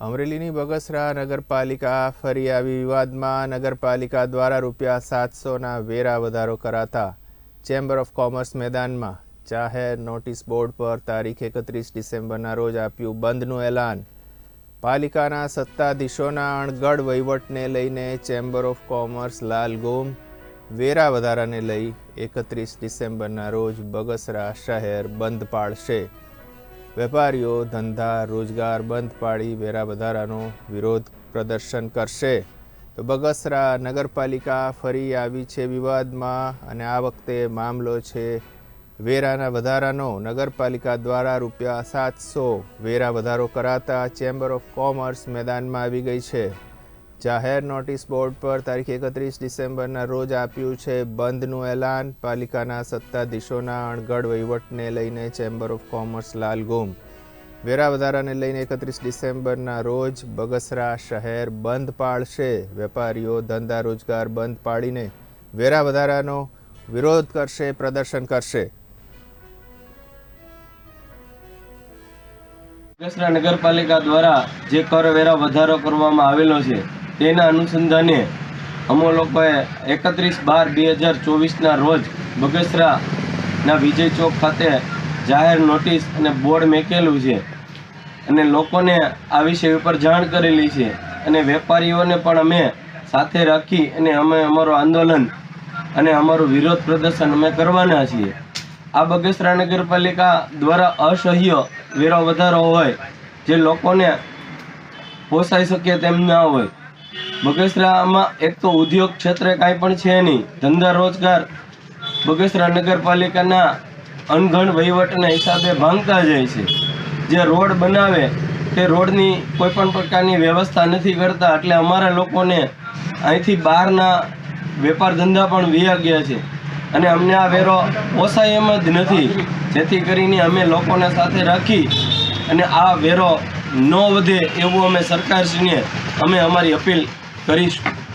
અમરેલીની બગસરા નગરપાલિકા ફરી આવી વિવાદમાં નગરપાલિકા દ્વારા રૂપિયા સાતસોના વેરા વધારો કરાતા ચેમ્બર ઓફ કોમર્સ મેદાનમાં જાહેર નોટિસ બોર્ડ પર તારીખ એકત્રીસ ડિસેમ્બરના રોજ આપ્યું બંધનું એલાન. પાલિકાના સત્તાધીશોના અણગઢ વહીવટને લઈને ચેમ્બર ઓફ કોમર્સ લાલગોમ વેરા વધારાને લઈ એકત્રીસ ડિસેમ્બરના રોજ બગસરા શહેર બંધ પાડશે. વેપારીઓ ધંધા, રોજગાર બંધ પાડી વેરા વધારાનો વિરોધ પ્રદર્શન કરશે. તો બગસરા નગરપાલિકા ફરી આવી છે વિવાદમાં અને આ વખતે મામલો છે વેરાના વધારાનો. નગરપાલિકા દ્વારા રૂપિયા સાતસો વેરા વધારો કરાતા ચેમ્બર ઓફ કોમર્સ મેદાનમાં આવી ગઈ છે. જાહેર નોટિસ બોર્ડ પર તારીખ એકત્રીસ ડિસેમ્બરના રોજ આપ્યું છે બંધનું એલાન. પાલિકાના સત્તાધીશોના અણગઢ વહીવટને લઈને ચેમ્બર ઓફ કોમર્સ લાલગુમ વેરા લઈને એકત્રીસ ડિસેમ્બરના રોજ બગસરા શહેર બંધ પાળશે વેપારીઓ ધંધા રોજગાર બંધ પાડીને વેરા વધારાનો વિરોધ કરશે, પ્રદર્શન કરશે. બગસરા નગરપાલિકા દ્વારા જે કરવેરા વધારો કરવામાં આવેલો છે તેના અનુસંધાને અમો લોકોએ એકત્રીસ બાર બે હજાર ચોવીસના રોજ બગસરાના વિજય ચોક ખાતે જાહેર નોટિસ અને બોર્ડ મેકેલું છે. અને લોકોને આ વિષય ઉપર જાણ કરેલી છે. અને વેપારીઓને પણ અમે સાથે રાખી અને અમે અમારું આંદોલન અને અમારું વિરોધ પ્રદર્શન અમે કરવાના છીએ. આ બગસરા નગરપાલિકા દ્વારા અસહ્ય વેરો વધારો હોય, જે લોકોને પોસાઈ શકે તેમ ના હોય બગસરામાં એક તો ઉદ્યોગ ક્ષેત્રે કાંઈ પણ છે નહીં. ધંધા રોજગાર બગસરા નગરપાલિકાના અનગણ વહીવટના હિસાબે ભાંગતા જાય છે. જે રોડ બનાવે તે રોડની કોઈ પણ પ્રકારની વ્યવસ્થા નથી કરતા એટલે અમારા લોકોને અહીંથી બહારના વેપાર ધંધા પણ વિયા ગયા છે. અને અમને આ વેરો પોસાય એમ જ નથી. જેથી કરીને અમે લોકોને સાથે રાખી અને આ વેરો ન વધે એવું અમે સરકારશ્રીને અમે અમારી અપીલ કરીશું